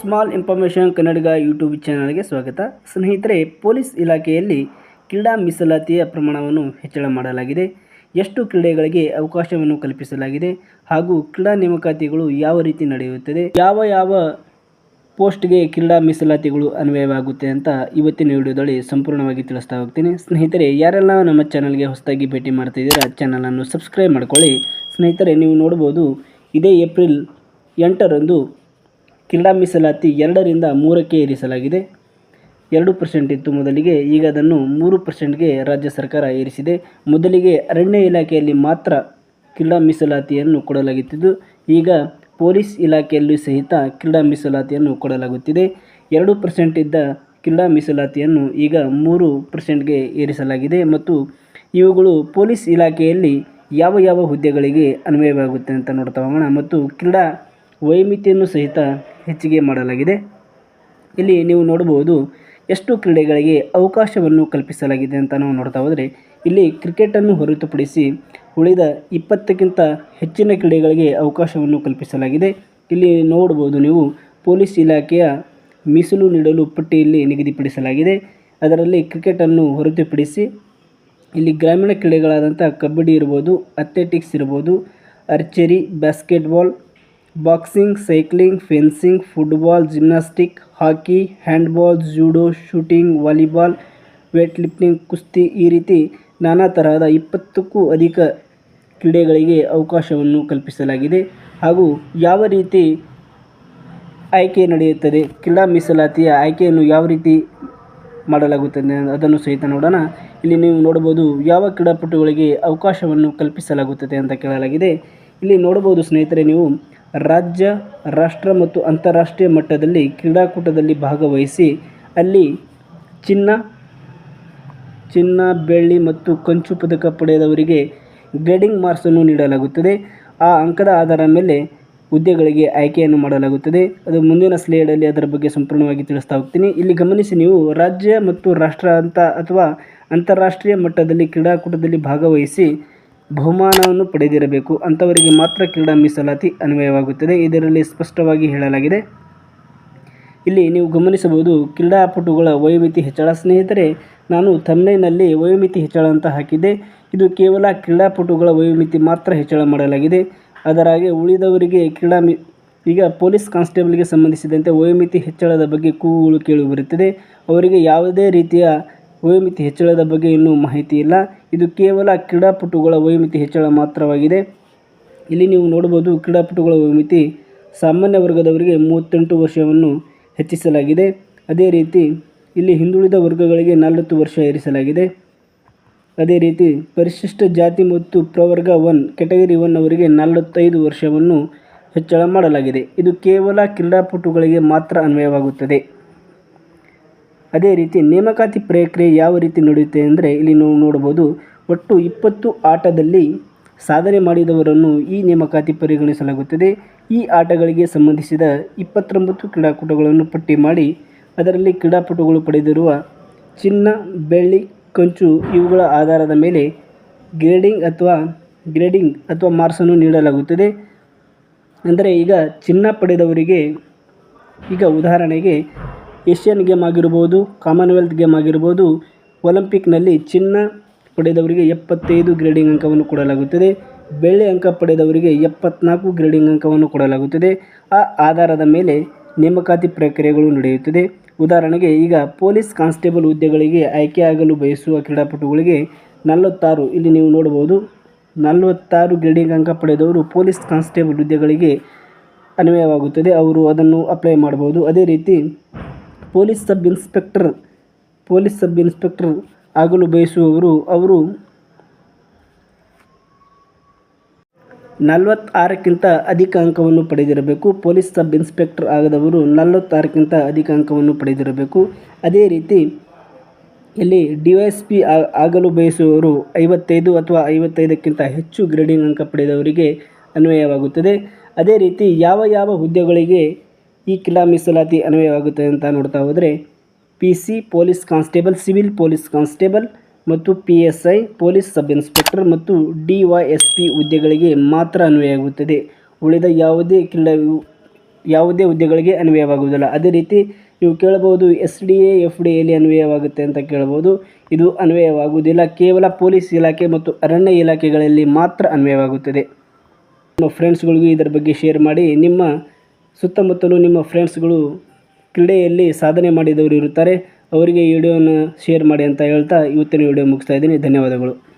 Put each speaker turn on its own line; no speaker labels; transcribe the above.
Small information ಕನ್ನಡಿಗ YouTube ಚಾನಲ್ಗೆ ಸ್ವಾಗತ. ಸ್ನೇಹಿತರೆ, ಪೊಲೀಸ್ ಇಲಾಖೆಯಲ್ಲಿ ಕ್ರೀಡಾ ಮೀಸಲಾತಿಯ ಪ್ರಮಾಣವನ್ನು ಹೆಚ್ಚಳ ಮಾಡಲಾಗಿದೆ. ಎಷ್ಟು ಕ್ರೀಡೆಗಳಿಗೆ ಅವಕಾಶವನ್ನು ಕಲ್ಪಿಸಲಾಗಿದೆ ಹಾಗೂ ಕ್ರೀಡಾ ನೇಮಕಾತಿಗಳು ಯಾವ ರೀತಿ ನಡೆಯುತ್ತದೆ, ಯಾವ ಯಾವ ಪೋಸ್ಟ್ಗೆ ಕ್ರೀಡಾ ಮೀಸಲಾತಿಗಳು ಅನ್ವಯವಾಗುತ್ತೆ ಅಂತ ಇವತ್ತಿನ ವಿಡಿಯೋದಲ್ಲಿ ಸಂಪೂರ್ಣವಾಗಿ ತಿಳಿಸ್ತಾ ಹೋಗ್ತೀನಿ. ಸ್ನೇಹಿತರೆ, ಯಾರೆಲ್ಲ ನಮ್ಮ ಚಾನಲ್ಗೆ ಹೊಸದಾಗಿ ಭೇಟಿ ಮಾಡ್ತಿದ್ದೀರಾ ಚಾನಲನ್ನು ಸಬ್ಸ್ಕ್ರೈಬ್ ಮಾಡ್ಕೊಳ್ಳಿ. ಸ್ನೇಹಿತರೆ, ನೀವು ನೋಡ್ಬೋದು, ಇದೇ ಏಪ್ರಿಲ್ ಎಂಟರಂದು ಕ್ರೀಡಾ ಮೀಸಲಾತಿ ಎರಡರಿಂದ ಮೂರಕ್ಕೆ ಏರಿಸಲಾಗಿದೆ. ಎರಡು ಪರ್ಸೆಂಟ್ ಇತ್ತು ಮೊದಲಿಗೆ, ಈಗ ಅದನ್ನು ಮೂರು ಪರ್ಸೆಂಟ್ಗೆ ರಾಜ್ಯ ಸರ್ಕಾರ ಏರಿಸಿದೆ. ಮೊದಲಿಗೆ ಅರಣ್ಯ ಇಲಾಖೆಯಲ್ಲಿ ಮಾತ್ರ ಕ್ರೀಡಾ ಮೀಸಲಾತಿಯನ್ನು ಕೊಡಲಾಗುತ್ತಿದ್ದು, ಈಗ ಪೊಲೀಸ್ ಇಲಾಖೆಯಲ್ಲೂ ಸಹಿತ ಕ್ರೀಡಾ ಮೀಸಲಾತಿಯನ್ನು ಕೊಡಲಾಗುತ್ತಿದೆ. ಎರಡು ಪರ್ಸೆಂಟ್ ಇದ್ದ ಕ್ರೀಡಾ ಮೀಸಲಾತಿಯನ್ನು ಈಗ ಮೂರು ಪರ್ಸೆಂಟ್ಗೆ ಏರಿಸಲಾಗಿದೆ ಮತ್ತು ಇವುಗಳು ಪೊಲೀಸ್ ಇಲಾಖೆಯಲ್ಲಿ ಯಾವ ಯಾವ ಹುದ್ದೆಗಳಿಗೆ ಅನ್ವಯವಾಗುತ್ತೆ ಅಂತ ನೋಡ್ತಾ ಹೋಗೋಣ. ಮತ್ತು ಕ್ರೀಡಾ ವೈಮಿತಿಯನ್ನು ಸಹಿತ ಹೆಚ್ಚಿಗೆ ಮಾಡಲಾಗಿದೆ. ಇಲ್ಲಿ ನೀವು ನೋಡಬಹುದು ಎಷ್ಟು ಕ್ರೀಡೆಗಳಿಗೆ ಅವಕಾಶವನ್ನು ಕಲ್ಪಿಸಲಾಗಿದೆ ಅಂತ ನಾವು ನೋಡ್ತಾ ಹೋದರೆ, ಇಲ್ಲಿ ಕ್ರಿಕೆಟನ್ನು ಹೊರತುಪಡಿಸಿ ಉಳಿದ ಇಪ್ಪತ್ತಕ್ಕಿಂತ ಹೆಚ್ಚಿನ ಕ್ರೀಡೆಗಳಿಗೆ ಅವಕಾಶವನ್ನು ಕಲ್ಪಿಸಲಾಗಿದೆ. ಇಲ್ಲಿ ನೋಡ್ಬೋದು ನೀವು ಪೊಲೀಸ್ ಇಲಾಖೆಯ ಮೀಸಲು ನೀಡಲು ಪಟ್ಟಿಯಲ್ಲಿ ನಿಗದಿಪಡಿಸಲಾಗಿದೆ. ಅದರಲ್ಲಿ ಕ್ರಿಕೆಟನ್ನು ಹೊರತುಪಡಿಸಿ ಇಲ್ಲಿ ಗ್ರಾಮೀಣ ಕ್ರೀಡೆಗಳಾದಂಥ ಕಬಡ್ಡಿ ಇರ್ಬೋದು, ಅಥ್ಲೆಟಿಕ್ಸ್ ಇರ್ಬೋದು, archery basketball boxing, cycling, fencing, football, gymnastic, hockey, handball, judo, shooting, volleyball weight lifting ಕುಸ್ತಿ ಈ ರೀತಿ ನಾನಾ ತರಹದ ಇಪ್ಪತ್ತಕ್ಕೂ ಅಧಿಕ ಕ್ರೀಡೆಗಳಿಗೆ ಅವಕಾಶವನ್ನು ಕಲ್ಪಿಸಲಾಗಿದೆ. ಹಾಗೂ ಯಾವ ರೀತಿ ಆಯ್ಕೆ ನಡೆಯುತ್ತದೆ, ಕ್ರೀಡಾ ಮೀಸಲಾತಿಯ ಆಯ್ಕೆಯನ್ನು ಯಾವ ರೀತಿ ಮಾಡಲಾಗುತ್ತದೆ ಅದನ್ನು ಸಹಿತ ನೋಡೋಣ. ಇಲ್ಲಿ ನೀವು ನೋಡಬಹುದು ಯಾವ ಕ್ರೀಡಾಪಟುಗಳಿಗೆ ಅವಕಾಶವನ್ನು ಕಲ್ಪಿಸಲಾಗುತ್ತದೆ ಅಂತ ಕೇಳಲಾಗಿದೆ. ಇಲ್ಲಿ ನೋಡಬಹುದು ಸ್ನೇಹಿತರೆ, ನೀವು ರಾಜ್ಯ, ರಾಷ್ಟ್ರ ಮತ್ತು ಅಂತಾರಾಷ್ಟ್ರೀಯ ಮಟ್ಟದಲ್ಲಿ ಕ್ರೀಡಾಕೂಟದಲ್ಲಿ ಭಾಗವಹಿಸಿ, ಅಲ್ಲಿ ಚಿನ್ನ ಚಿನ್ನ ಬೆಳ್ಳಿ ಮತ್ತು ಕಂಚು ಪದಕ ಪಡೆದವರಿಗೆ ಗ್ರೇಡಿಂಗ್ ಮಾರ್ಕ್ಸನ್ನು ನೀಡಲಾಗುತ್ತದೆ. ಆ ಅಂಕದ ಆಧಾರ ಮೇಲೆ ಹುದ್ದೆಗಳಿಗೆ ಆಯ್ಕೆಯನ್ನು ಮಾಡಲಾಗುತ್ತದೆ. ಅದು ಮುಂದಿನ ಸ್ಲೇಡಲ್ಲಿ ಅದರ ಬಗ್ಗೆ ಸಂಪೂರ್ಣವಾಗಿ ತಿಳಿಸ್ತಾ ಹೋಗ್ತೀನಿ. ಇಲ್ಲಿ ಗಮನಿಸಿ ನೀವು ರಾಜ್ಯ ಮತ್ತು ರಾಷ್ಟ್ರ ಅಂತ ಅಥವಾ ಅಂತಾರಾಷ್ಟ್ರೀಯ ಮಟ್ಟದಲ್ಲಿ ಕ್ರೀಡಾಕೂಟದಲ್ಲಿ ಭಾಗವಹಿಸಿ ಬಹುಮಾನವನ್ನು ಪಡೆದಿರಬೇಕು. ಅಂಥವರಿಗೆ ಮಾತ್ರ ಕ್ರೀಡಾ ಮೀಸಲಾತಿ ಅನ್ವಯವಾಗುತ್ತದೆ. ಇದರಲ್ಲಿ ಸ್ಪಷ್ಟವಾಗಿ ಹೇಳಲಾಗಿದೆ. ಇಲ್ಲಿ ನೀವು ಗಮನಿಸಬಹುದು ಕ್ರೀಡಾಪಟುಗಳ ವಯೋಮಿತಿ ಹೆಚ್ಚಳ. ಸ್ನೇಹಿತರೆ, ನಾನು ತಮ್ಮೈನಲ್ಲಿ ವಯೋಮಿತಿ ಹೆಚ್ಚಳ ಅಂತ ಹಾಕಿದ್ದೆ. ಇದು ಕೇವಲ ಕ್ರೀಡಾಪಟುಗಳ ವಯೋಮಿತಿ ಮಾತ್ರ ಹೆಚ್ಚಳ ಮಾಡಲಾಗಿದೆ. ಅದರಾಗೆ ಉಳಿದವರಿಗೆ ಕ್ರೀಡಾ ಈಗ ಪೊಲೀಸ್ ಕಾನ್ಸ್ಟೇಬಲ್ಗೆ ಸಂಬಂಧಿಸಿದಂತೆ ವಯೋಮಿತಿ ಹೆಚ್ಚಳದ ಬಗ್ಗೆ ಕೂಗುಗಳು ಕೇಳಿಬರುತ್ತದೆ ಅವರಿಗೆ ಯಾವುದೇ ರೀತಿಯ ವಯೋಮಿತಿ ಹೆಚ್ಚಳದ ಬಗ್ಗೆ ಇನ್ನೂ ಮಾಹಿತಿ ಇಲ್ಲ. ಇದು ಕೇವಲ ಕ್ರೀಡಾಪಟುಗಳ ವಯೋಮಿತಿ ಹೆಚ್ಚಳ ಮಾತ್ರವಾಗಿದೆ. ಇಲ್ಲಿ ನೀವು ನೋಡಬಹುದು ಕ್ರೀಡಾಪಟುಗಳ ವಯೋಮಿತಿ ಸಾಮಾನ್ಯ ವರ್ಗದವರಿಗೆ ಮೂವತ್ತೆಂಟು ವರ್ಷವನ್ನು ಹೆಚ್ಚಿಸಲಾಗಿದೆ. ಅದೇ ರೀತಿ ಇಲ್ಲಿ ಹಿಂದುಳಿದ ವರ್ಗಗಳಿಗೆ ನಲವತ್ತು ವರ್ಷ ಏರಿಸಲಾಗಿದೆ. ಅದೇ ರೀತಿ ಪರಿಶಿಷ್ಟ ಜಾತಿ ಮತ್ತು ಪ್ರವರ್ಗ ಒನ್ ಕೆಟಗರಿ ಒನ್ ಅವರಿಗೆ ನಲವತ್ತೈದು ವರ್ಷವನ್ನು ಹೆಚ್ಚಳ ಮಾಡಲಾಗಿದೆ. ಇದು ಕೇವಲ ಕ್ರೀಡಾಪಟುಗಳಿಗೆ ಮಾತ್ರ ಅನ್ವಯವಾಗುತ್ತದೆ. ಅದೇ ರೀತಿ ನೇಮಕಾತಿ ಪ್ರಕ್ರಿಯೆ ಯಾವ ರೀತಿ ನಡೆಯುತ್ತೆ ಅಂದರೆ ಇಲ್ಲಿ ನಾವು ನೋಡಬಹುದು ಒಟ್ಟು ಇಪ್ಪತ್ತು ಆಟದಲ್ಲಿ ಸಾಧನೆ ಮಾಡಿದವರನ್ನು ಈ ನೇಮಕಾತಿ ಪರಿಗಣಿಸಲಾಗುತ್ತದೆ. ಈ ಆಟಗಳಿಗೆ ಸಂಬಂಧಿಸಿದ ಇಪ್ಪತ್ತೊಂಬತ್ತು ಕ್ರೀಡಾಕೂಟಗಳನ್ನು ಪಟ್ಟಿ ಮಾಡಿ ಅದರಲ್ಲಿ ಕ್ರೀಡಾಪಟುಗಳು ಪಡೆದಿರುವ ಚಿನ್ನ, ಬೆಳ್ಳಿ, ಕಂಚು ಇವುಗಳ ಆಧಾರದ ಮೇಲೆ ಗ್ರೇಡಿಂಗ್ ಅಥವಾ ಗ್ರೇಡಿಂಗ್ ಅಥವಾ ಮಾರ್ಕ್ಸನ್ನು ನೀಡಲಾಗುತ್ತದೆ. ಅಂದರೆ ಈಗ ಚಿನ್ನ ಪಡೆದವರಿಗೆ ಈಗ ಉದಾಹರಣೆಗೆ ಏಷ್ಯನ್ ಗೇಮ್ ಆಗಿರ್ಬೋದು, ಕಾಮನ್ವೆಲ್ತ್ ಗೇಮ್ ಆಗಿರ್ಬೋದು, ಒಲಂಪಿಕ್ನಲ್ಲಿ ಚಿನ್ನ ಪಡೆದವರಿಗೆ ಎಪ್ಪತ್ತೈದು ಗ್ರೇಡಿಂಗ್ ಅಂಕವನ್ನು ಕೊಡಲಾಗುತ್ತದೆ. ಬೆಳ್ಳಿ ಅಂಕ ಪಡೆದವರಿಗೆ ಎಪ್ಪತ್ನಾಲ್ಕು ಗ್ರೇಡಿಂಗ್ ಅಂಕವನ್ನು ಕೊಡಲಾಗುತ್ತದೆ. ಆ ಆಧಾರದ ಮೇಲೆ ನೇಮಕಾತಿ ಪ್ರಕ್ರಿಯೆಗಳು ನಡೆಯುತ್ತದೆ. ಉದಾಹರಣೆಗೆ, ಈಗ ಪೊಲೀಸ್ ಕಾನ್ಸ್ಟೇಬಲ್ ಹುದ್ದೆಗಳಿಗೆ ಆಯ್ಕೆಯಾಗಲು ಬಯಸುವ ಕ್ರೀಡಾಪಟುಗಳಿಗೆ ನಲವತ್ತಾರು, ಇಲ್ಲಿ ನೀವು ನೋಡಬಹುದು, ನಲವತ್ತಾರು ಗ್ರೇಡಿಂಗ್ ಅಂಕ ಪಡೆದವರು ಪೊಲೀಸ್ ಕಾನ್ಸ್ಟೇಬಲ್ ಹುದ್ದೆಗಳಿಗೆ ಅನ್ವಯವಾಗುತ್ತದೆ. ಅವರು ಅದನ್ನು ಅಪ್ಲೈ ಮಾಡಬಹುದು. ಅದೇ ರೀತಿ police sub inspector, police sub inspector ಆಗಲು ಬಯಸುವವರು ಅವರು ನಲವತ್ತಾರಕ್ಕಿಂತ ಅಧಿಕ ಅಂಕವನ್ನು ಪಡೆದಿರಬೇಕು. ಪೊಲೀಸ್ ಸಬ್ ಇನ್ಸ್ಪೆಕ್ಟರ್ ಆಗದವರು ನಲವತ್ತಾರಕ್ಕಿಂತ ಅಧಿಕ ಅಂಕವನ್ನು ಪಡೆದಿರಬೇಕು. ಅದೇ ರೀತಿ ಇಲ್ಲಿ ಡಿ ವೈ ಎಸ್ ಪಿ ಆಗಲು ಬಯಸುವವರು ಐವತ್ತೈದು ಅಥವಾ ಐವತ್ತೈದಕ್ಕಿಂತ ಹೆಚ್ಚು ಗ್ರೇಡಿಂಗ್ ಅಂಕ ಪಡೆದವರಿಗೆ ಅನ್ವಯವಾಗುತ್ತದೆ. ಅದೇ ರೀತಿ ಯಾವ ಯಾವ ಹುದ್ದೆಗಳಿಗೆ ಈ ಕಿಲ್ಲಾ ಮೀಸಲಾತಿ ಅನ್ವಯವಾಗುತ್ತದೆ ಅಂತ ನೋಡ್ತಾ ಹೋದರೆ P C police constable civil police constable ಮತ್ತು P S I police sub inspector ಮತ್ತು ಡಿ ವೈ ಎಸ್ ಪಿ ಹುದ್ದೆಗಳಿಗೆ ಮಾತ್ರ ಅನ್ವಯವಾಗುತ್ತದೆ. ಉಳಿದ ಯಾವುದೇ ಕ್ರೀಡಾ ಯಾವುದೇ ಹುದ್ದೆಗಳಿಗೆ ಅನ್ವಯವಾಗುವುದಿಲ್ಲ. ಅದೇ ರೀತಿ ನೀವು ಕೇಳಬಹುದು S D A F D ಎಲ್ಲಿ ಅನ್ವಯವಾಗುತ್ತೆ ಅಂತ ಕೇಳಬಹುದು. ಇದು ಅನ್ವಯವಾಗುವುದಿಲ್ಲ. ಕೇವಲ ಪೊಲೀಸ್ ಇಲಾಖೆ ಮತ್ತು ಅರಣ್ಯ ಇಲಾಖೆಗಳಲ್ಲಿ ಮಾತ್ರ ಅನ್ವಯವಾಗುತ್ತದೆ. ನಿಮ್ಮ ಫ್ರೆಂಡ್ಸ್ಗಳಿಗೂ ಇದರ ಬಗ್ಗೆ ಶೇರ್ ಮಾಡಿ. ನಿಮ್ಮ ಸುತ್ತಮುತ್ತಲು ನಿಮ್ಮ ಫ್ರೆಂಡ್ಸ್ಗಳು ಕ್ರೀಡೆಯಲ್ಲಿ ಸಾಧನೆ ಮಾಡಿದವರು ಇರುತ್ತಾರೆ. ಅವರಿಗೆ ಈ ವಿಡಿಯೋನ ಶೇರ್ ಮಾಡಿ ಅಂತ ಹೇಳ್ತಾ ಇವತ್ತಿನ ವಿಡಿಯೋ ಮುಗಿಸ್ತಾ ಇದ್ದೀನಿ. ಧನ್ಯವಾದಗಳು.